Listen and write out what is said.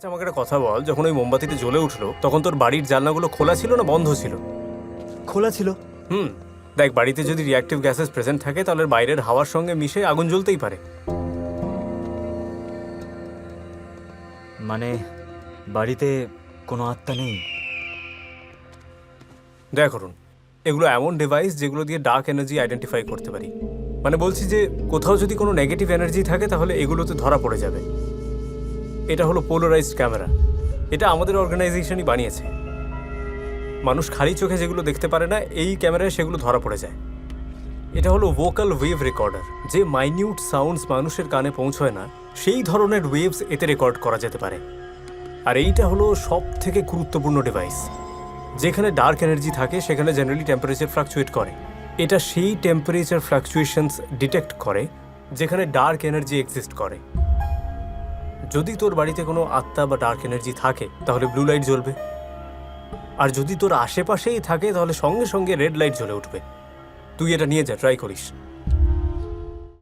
আচ্ছা আমাকে একটা কথা বল। যখন ওই মোমবাতিতে জ্বলে উঠল তখন তোর বাড়ির জানলাগুলো খোলা ছিল না বন্ধ ছিল? খোলা ছিল। হুম। দেখ বাড়িতে যদি রিয়াক্টিভ গ্যাসেস প্রেজেন্ট থাকে তাহলে বাইরের হাওয়ার সঙ্গে মিশে আগুন জ্বলতেই পারে। মানে বাড়িতে কোনো আত্মা নেই? দেখ করুন এগুলো এমন ডিভাইস যেগুলো দিয়ে ডার্ক এনার্জি আইডেন্টিফাই করতে পারি। মানে বলছি যে কোথাও যদি কোনো নেগেটিভ এনার্জি থাকে তাহলে এগুলোতে ধরা পড়ে যাবে। এটা হলো পোলারাইজড ক্যামেরা এটা আমাদের অর্গানাইজেশনই বানিয়েছে। মানুষ খালি চোখে যেগুলো দেখতে পারে না, এই ক্যামেরায় সেগুলো ধরা পড়ে যায়। এটা হলো ভোকাল ওয়েভ রেকর্ডার যে মাইনিউট সাউন্ডস মানুষের কানে পৌঁছয় না, সেই ধরনের ওয়েভস এতে রেকর্ড করা যেতে পারে। আর এইটা হলো সব থেকে গুরুত্বপূর্ণ ডিভাইস যেখানে ডার্ক এনার্জি থাকে, সেখানে জেনারেলি টেম্পারেচার ফ্লাকচুয়েট করে। এটা সেই টেম্পারেচার ফ্লাকচুয়েশনস ডিটেক্ট করে, যেখানে ডার্ক এনার্জি এক্সিস্ট করে। যদি তোর বাড়িতে কোনো আত্মা বা ডার্ক এনার্জি থাকে, তাহলে ব্লু লাইট জ্বলবে। আর যদি তোর আশেপাশেই থাকে, তাহলে সঙ্গে সঙ্গে রেড লাইট জ্বলে উঠবে। তুই এটা নিয়ে যা ট্রাই করিস।